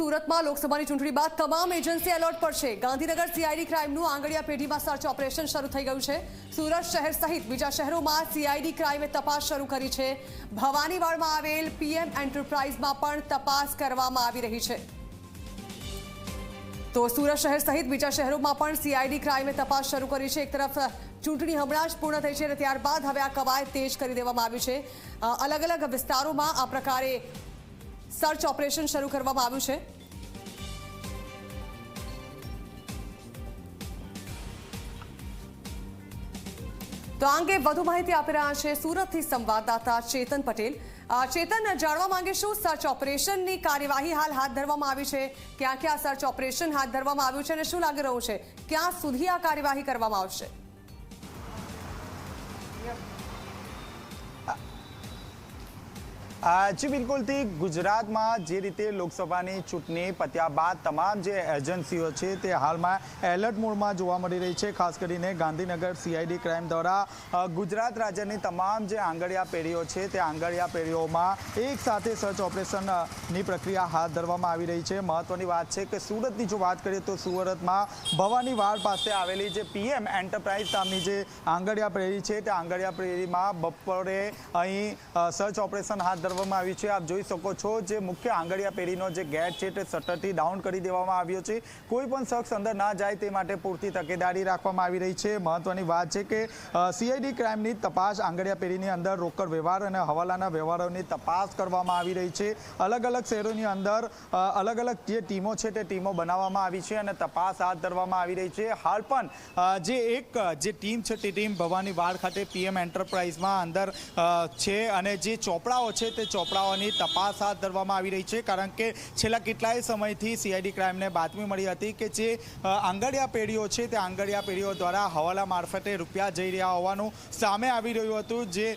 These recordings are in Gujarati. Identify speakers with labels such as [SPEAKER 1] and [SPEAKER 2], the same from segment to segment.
[SPEAKER 1] સુરતમાં લોકસભાની ચૂંટણી બાદ તમામ એજન્સી એલર્ટ પર છે. ગાંધીનગર સીઆઈડી ક્રાઇમનું આંગળીયા પેઢીમાં સર્ચ ઓપરેશન શરૂ થઈ ગયું છે. સુરત શહેર સહિત બીજા શહેરોમાં સીઆઈડી ક્રાઇમે તપાસ શરૂ કરી છે. ભવાનીવાડમાં આવેલ પીએમ એન્ટરપ્રાઇઝમાં પણ તપાસ કરવામાં આવી રહી છે. તો સુરત શહેર સહિત બીજા શહેરોમાં પણ સીઆઈડી ક્રાઇમે તપાસ શરૂ કરી છે. એક તરફ ચૂંટણી હમણાં જ પૂર્ણ થઈ છે અને ત્યારબાદ હવે આ કવાયત તેજ કરી દેવામાં આવી છે. અલગ અલગ વિસ્તારોમાં આ પ્રકારે સર્ચ ઓપરેશન શરૂ કરવામાં આવ્યું છે. તો આ અંગે વધુ માહિતી આપી રહ્યા છે સુરતથી સંવાદદાતા ચેતન પટેલ. ચેતન, જાણવા માંગે શું સર્ચ ઓપરેશનની કાર્યવાહી હાલ હાથ ધરવામાં આવી છે. ક્યાં ક્યાં સર્ચ ઓપરેશન હાથ ધરવામાં આવ્યું છે અને શું લાગી રહ્યું છે? ક્યાં સુધી આ કાર્યવાહી કરવામાં આવશે?
[SPEAKER 2] જી બિલકુલથી ગુજરાતમાં જે રીતે લોકસભાની ચૂંટણી પત્યા બાદ તમામ જે એજન્સીઓ છે તે હાલમાં એલર્ટ મોડમાં જોવા મળી રહી છે. ખાસ કરીને ગાંધીનગર સીઆઈડી ક્રાઇમ દ્વારા ગુજરાત રાજ્યની તમામ જે આંગળિયા પેઢીઓ છે તે આંગળિયા પેઢીઓમાં એક સાથે સર્ચ ઓપરેશનની પ્રક્રિયા હાથ ધરવામાં આવી રહી છે. મહત્વની વાત છે કે સુરતની જો વાત કરીએ તો સુરતમાં ભવાની વાડ પાસે આવેલી જે પીએમ એન્ટરપ્રાઇઝ નામની જે આંગળિયા પેઢી છે, તે આંગળિયા પેઢીમાં બપોરે અહીં સર્ચ ઓપરેશન હાથ ધરવામાં આવ્યું છે. આપ જોઈ શકો છો જે મુખ્ય આંગળિયા પેઢીનો જે ગેટ છે તે શટરથી ડાઉન કરી દેવામાં આવ્યો છે. કોઈ પણ શખ્સ અંદર ના જાય તે માટે પૂરતી તકેદારી રાખવામાં આવી રહી છે. મહત્વની વાત છે કે સીઆઈડી ક્રાઇમની તપાસ આંગળિયા પેઢીની અંદર રોકડ વ્યવહાર અને હવાલાના વ્યવહારોની તપાસ કરવામાં આવી રહી છે. અલગ અલગ શહેરોની અંદર અલગ અલગ જે ટીમો છે તે ટીમો બનાવવામાં આવી છે અને તપાસ હાથ ધરવામાં આવી રહી છે. હાલ પણ જે એક, જે ટીમ છે તે ટીમ ભવાની વાડ ખાતે પીએમ એન્ટરપ્રાઇઝમાં અંદર છે અને જે ચોપડાઓ છે ચોપડાઓની તપાસ હાથ ધરવામાં આવી રહી છે, કારણ કે છેલ્લા કેટલાય સમયથી સીઆઈડી ક્રાઇમને બાતમી મળી હતી કે જે આંગડિયા પેઢીઓ છે, તે આંગડિયા પેઢીઓ દ્વારા હવાલા મારફતે રૂપિયા જઈ રહ્યા હોવાનું સામે આવી રહ્યું હતું, જે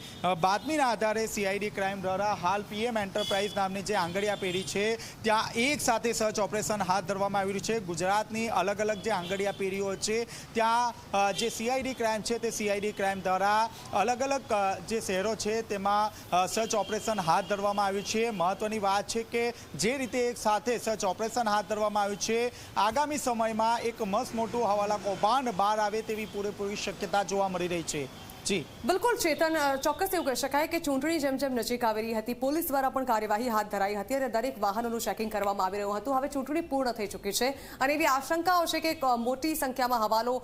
[SPEAKER 2] બાતમીના આધારે સીઆઈડી ક્રાઇમ દ્વારા હાલ પીએમ એન્ટરપ્રાઇઝ નામની જે આંગડિયા પેઢી છે, ત્યાં એક સાથે સર્ચ ઓપરેશન હાથ ધરવામાં આવી રહ્યું છે. ગુજરાતની અલગ અલગ જે આંગડિયા પેઢીઓ છે, ત્યાં જે સીઆઈડી ક્રાઇમ છે, તે સીઆઈડી ક્રાઇમ દ્વારા અલગ અલગ જે શહેરો છે, તેમાં સર્ચ ઓપરેશન હાથ ધરવામાં આવ્યું છે. મહત્વની વાત છે કે જે રીતે એક સાથે સર્ચ ઓપરેશન હાથ ધરવામાં આવ્યું છે, આગામી સમયમાં એક મસ્ત મોટું હવાલા કૌભાંડ બહાર આવે તેવી પૂરેપૂરી શક્યતા જોવા મળી રહી છે. જી.
[SPEAKER 1] બિલકુલ, ચેતન ચોક્કસ એવું કહી શકાય કે ચૂંટણી જેમ જેમ નજીક આવી રહી હતી, પોલીસ દ્વારા પણ કાર્યવાહી હાથ ધરાઈ હતી અને દરેક વાહનોનું ચેકિંગ કરવામાં આવી રહ્યું હતું. હવે ચૂંટણી પૂર્ણ થઈ ચૂકી છે અને એવી આશંકાઓ છે કે મોટી સંખ્યામાં હવાલો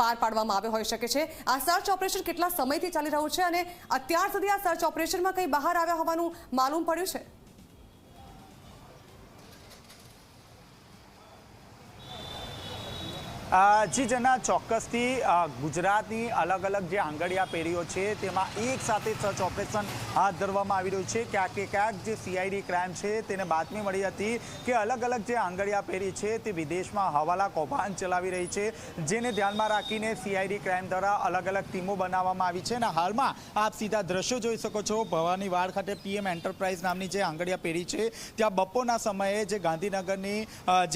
[SPEAKER 1] પાર પાડવામાં આવ્યો હોઈ શકે છે. આ સર્ચ ઓપરેશન કેટલા સમયથી ચાલી રહ્યું છે અને અત્યાર સુધી આ સર્ચ ઓપરેશનમાં કંઈ બહાર આવ્યા હોવાનું માલુમ પડ્યું છે?
[SPEAKER 2] જી જના ચોક્કસથી ગુજરાતની અલગ અલગ જે આંગળીયા પેઢીઓ છે, તેમાં એક સાથે સર્ચ ઓપરેશન હાથ ધરવામાં આવી રહ્યું છે. ક્યાંક ક્યાંક જે સીઆઈડી ક્રાઇમ છે, તેને બાતમી મળી હતી કે અલગ અલગ જે આંગળીયા પેઢી છે, તે વિદેશમાં હવાલા કૌભાંડ ચલાવી રહી છે, જેને ધ્યાનમાં રાખીને સીઆઈડી ક્રાઇમ દ્વારા અલગ અલગ ટીમો બનાવવામાં આવી છે. અને હાલમાં આપ સીધા દ્રશ્યો જોઈ શકો છો. ભવાની વાડ ખાતે પીએમ એન્ટરપ્રાઇઝ નામની જે આંગળીયા પેઢી છે, ત્યાં બપોરના સમયે જે ગાંધીનગરની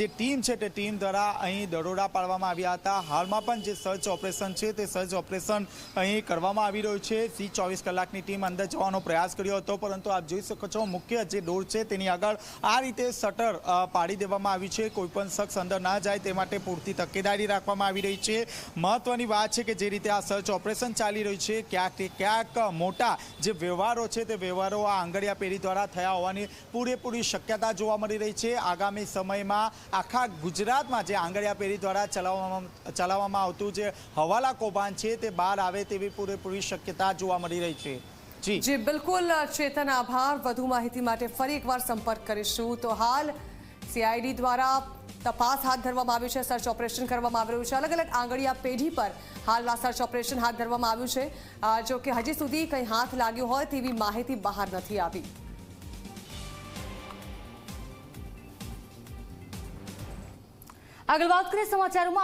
[SPEAKER 2] જે ટીમ છે, તે ટીમ દ્વારા અહીં દરોડા પાડવામાં આવ્યા હતા. હાલમાં પણ જે સર્ચ ઓપરેશન છે તે સર્ચ ઓપરેશન અહીં કરવામાં આવી રહ્યું છે. સી ચોવીસ કલાકની ટીમ અંદર જવાનો પ્રયાસ કર્યો હતો, પરંતુ આપ જોઈ શકો છો મુખ્ય જે ડોર છે તેની આગળ આ રીતે શટર પાડી દેવામાં આવ્યું છે. કોઈ પણ શખ્સ અંદર ના જાય તે માટે પૂરતી તકેદારી રાખવામાં આવી રહી છે. મહત્વની વાત છે કે જે રીતે આ સર્ચ ઓપરેશન ચાલી રહ્યું છે, ક્યાંક ક્યાંક મોટા જે વ્યવહારો છે તે વ્યવહારો આ આંગળિયા પેઢી દ્વારા થયા હોવાની પૂરેપૂરી શક્યતા જોવા મળી રહી છે. આગામી સમયમાં આખા ગુજરાતમાં જે આંગળિયા પેઢી દ્વારા ચલાવવામાં ચલાવવામાં આવતું જે હવાલા કૌભાંડ છે તે બહાર આવે તેવી પૂરેપૂરી શક્યતા જોવા મળી રહી છે. જી.
[SPEAKER 1] જી, બિલકુલ, ચેતન, આભાર. વધુ માહિતી માટે ફરી એકવાર સંપર્ક કરીશું. તો હાલ સીઆઈડી દ્વારા તપાસ હાથ ધરવામાં આવી છે, સર્ચ ઓપરેશન કરવામાં આવી રહ્યું છે. અલગ અલગ આંગળીયા પેઢી પર હાલમાં સર્ચ ઓપરેશન હાથ ધરવામાં આવ્યું છે. જો કે હજી સુધી કંઈ હાથ લાગ્યો હોય તેવી માહિતી બહાર નથી આવી. આગળ વાત કરીએ સમાચારોમાં.